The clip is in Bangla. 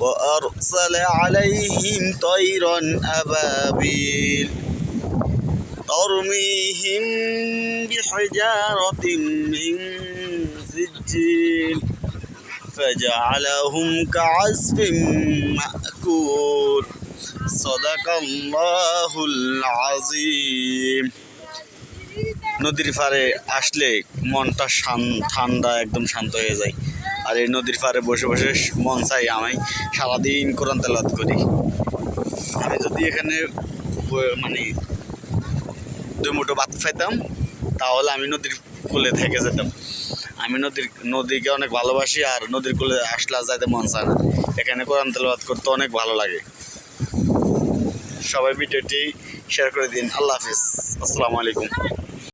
وأرسل عليهم طيرا أبابيل ترميهم بحجارة من سجيل فجعلهم كعصف مأكول صدق الله العظيم নদীর পাড়ে আসলে মনটা শান- ঠান্ডা একদম শান্ত হয়ে যায় আর এই নদীর পাড়ে বসে বসে মন চাই আমি সারাদিন কোরআন তেলাওয়াত করি। আমি যদি এখানে মানে দুই মুঠো ভাত খাইতাম, তাহলে আমি নদীর কূলে থেকে যেতাম। আমি নদীর, নদীকে অনেক ভালোবাসি আর নদীর কূলে আসলে যাইতে মন চায় না। এখানে কোরআন তেলাওয়াত করতে অনেক ভালো লাগে। সবাই ভিডিওটি শেয়ার করে দিন। আল্লাহ হাফিজ। আসসালামু আলাইকুম।